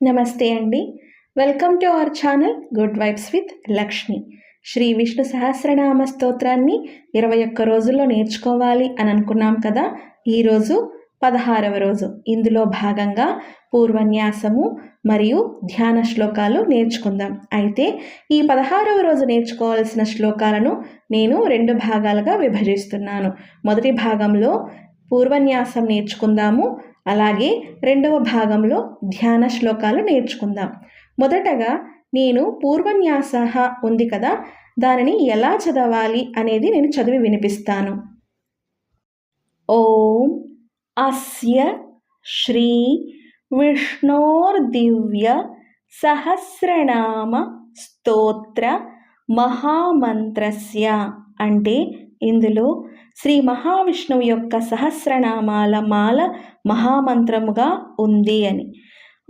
నమస్తే అండి. Welcome to our channel good vibes with Lakshmi Sri Vishnu Sahasranama స్తోత్రాన్ని ఇరవై ఒక్క రోజుల్లో నేర్చుకోవాలి అని అనుకున్నాం కదా. ఈరోజు పదహారవ రోజు. ఇందులో భాగంగా పూర్వన్యాసము మరియు ధ్యాన శ్లోకాలు నేర్చుకుందాం. అయితే ఈ పదహారవ రోజు నేర్చుకోవాల్సిన శ్లోకాలను నేను రెండు భాగాలుగా విభజిస్తున్నాను. మొదటి భాగంలో పూర్వన్యాసం నేర్చుకుందాము. అలాగే రెండవ భాగంలో ధ్యాన శ్లోకాలు నేర్చుకుందాం. మొదటగా నేను పూర్వన్యాస ఉంది కదా దానిని ఎలా చదవాలి అనేది నేను చదివి వినిపిస్తాను. ఓం అస్య శ్రీ విష్ణోర్దివ్య సహస్రనామ స్తోత్ర మహామంత్రస్య అంటే ఇందులో శ్రీ మహావిష్ణువు యొక్క సహస్రనామాల మాల మహామంత్రముగా ఉంది అని.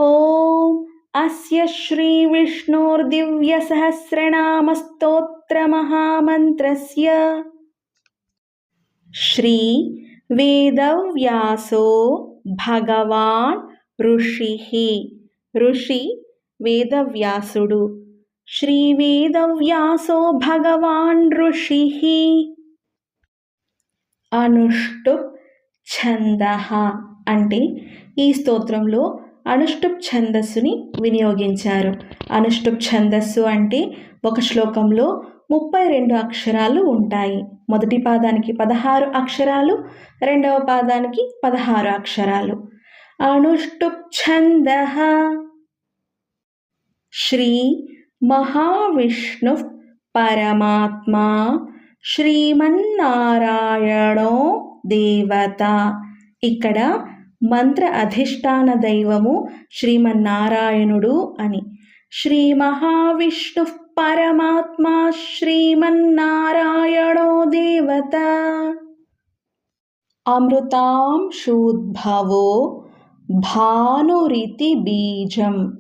ఓం అస్య శ్రీ విష్ణోర్దివ్య సహస్రనామ స్తోత్ర మహామంత్రస్య. శ్రీ వేదవ్యాసో భగవాన్ ఋషి. ఋషి వేదవ్యాసుడు. శ్రీ వేదవ్యాసో భగవాన్ ఋషి. అనుష్టుప్ ఛంద అంటే ఈ స్తోత్రంలో అనుష్టుప్ ఛందస్సుని వినియోగించారు. అనుష్టుప్ ఛందస్సు అంటే ఒక శ్లోకంలో ముప్పై రెండు అక్షరాలు ఉంటాయి. మొదటి పాదానికి పదహారు అక్షరాలు రెండవ పాదానికి పదహారు అక్షరాలు. అనుష్టుప్ ఛంద శ్రీ మహావిష్ణు పరమాత్మా శ్రీమన్నారాయణో దేవత. ఇక్కడ మంత్ర అధిష్టాన దైవము శ్రీమన్నారాయణుడు అని. శ్రీ మహావిష్ణు పరమాత్మ శ్రీమన్నారాయణో దేవత. అమృతాంశూద్భవో భానురితి బీజం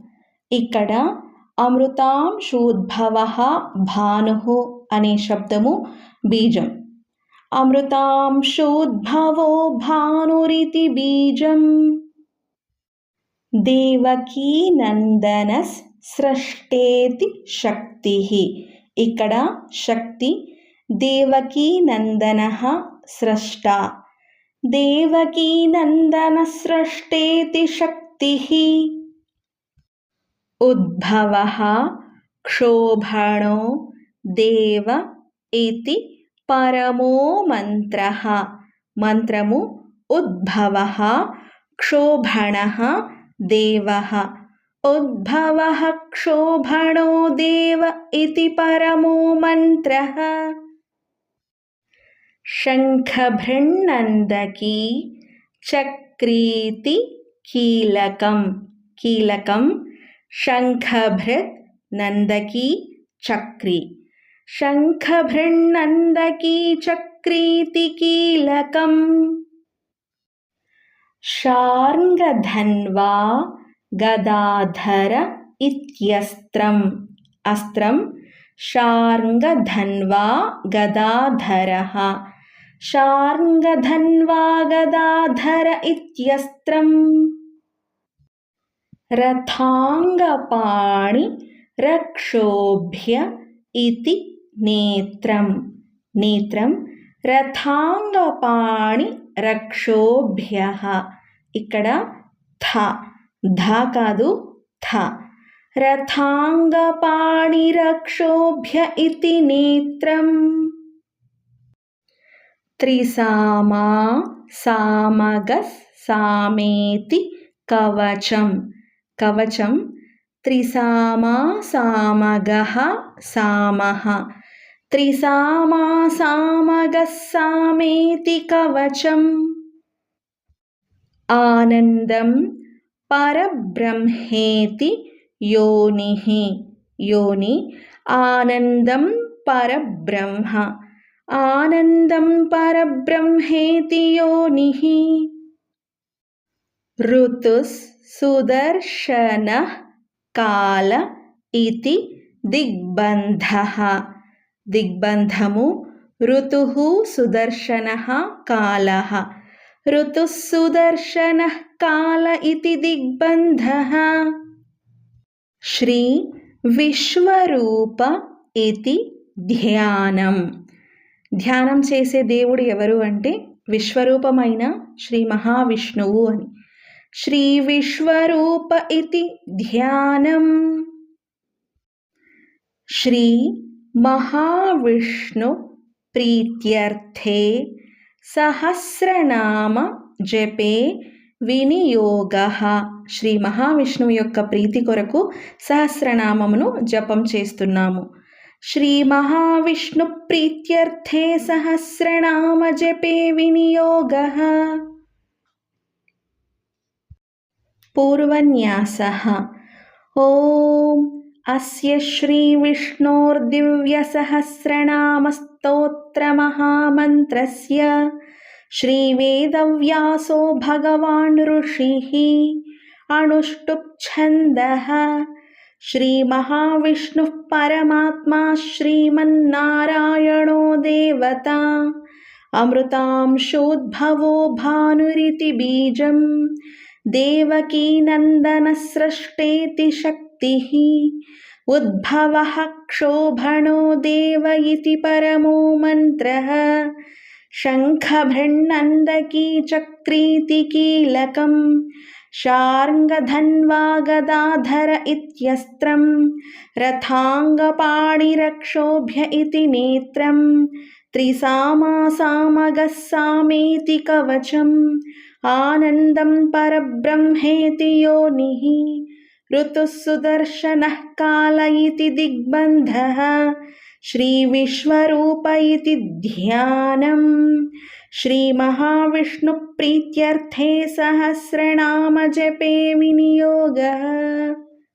ఇక్కడ అమృతాంశూద్భవ భాను అనే శబ్దము బీజం. అమృతాంశోద్భవో భానురితి బీజం. దేవకీ నందన సృష్టేతి శక్తి. ఇక్కడ శక్తి దేవకీ నందన సృష్ట దేవకీ నందన సృష్టేతి శక్తి. ఉద్భవ క్షోభణో దేవ ఇది పరమో మంత్ర మంత్రము ఉద్భవ క్షోభణ దేవ ఉద్భవ క్షోభణో దేవ ఇది పరమో మంత్ర శంఖభృన్నందకీ చక్రీతి కీలకం కీలకం శంఖభృత్ నందకీ చక్రి शङ्खभृन्नन्दकी चक्रीति कीलकम् शार्ङ्गधन्वा गदाधर इत्यस्त्रम्। अस्त्रं शार्ङ्गधन्वा गदाधरः। शार्ङ्गधन्वा गदाधर इत्यस्त्रम्। रथाङ्गपाणि रक्षोभ्य इति నేత్రం నేత్రం రథాంగపాణి రక్షోభ్య. ఇక్కడ థ ధ కాదు థ. రథాంగపాణి రక్షోభ్య ఇది నేత్రం. త్రిసామా సామగస్ సామేతి కవచం. కవచం త్రిసామా సామగ సామహ त्रिसामासामगः सामेति कवचम् आनन्दं परब्रह्मेति योनिः। योनि आनन्दं परब्रह्म। आनन्दं परब्रह्मेति योनिः। ऋतुस्सुदर्शनः काल इति दिग्बन्धः। దిగ్బంధము ఋతు సుదర్శన కాల. ఋతుసుదర్శన కాల ఇది దిగ్బంధ. శ్రీ విశ్వరూప ఇది ధ్యానం. ధ్యానం చేసే దేవుడు ఎవరు అంటే విశ్వరూపమైన శ్రీ మహావిష్ణువు అని. శ్రీ విశ్వరూప ఇది ధ్యానం. శ్రీ మహావిష్ణు ప్రీత్యర్థే సహస్రనామ జపే వినియోగ. శ్రీ మహావిష్ణువు యొక్క ప్రీతి కొరకు సహస్రనామమును జపం చేస్తున్నాము. శ్రీ మహావిష్ణు ప్రీత్యర్థే సహస్రనామ జపే వినియోగ. పూర్వన్యాస. ఓం अस्य श्रीविष्णोर्दिव्यसहस्रनामस्तोत्रमहामन्त्रस्य श्रीवेदव्यासो भगवान् ऋषिः अणुष्टुप्छन्दः श्रीमहाविष्णुः परमात्मा श्रीमन्नारायणो देवता अमृतांशोद्भवो भानुरिति बीजम् देवकीनन्दनसृष्टेति शक्ति उद्भवः क्षोभणो देव इति परमो मन्त्रः। शङ्खभृन्नन्दकी चक्रीति कीलकं। शार्ङ्गधन्वा गदाधर इत्यस्त्रं। रथाङ्गपाणिरक्षोभ्य इति सामेति कवचम्। आनन्दं परब्रह्मेति योनिः। ऋतुः सुदर्शनः काल इति दिग्बन्धः श्रीविश्वरूप इति ध्यानम्। श्रीमहाविष्णुप्रीत्यर्थे सहस्रनामजपे विनियोगः।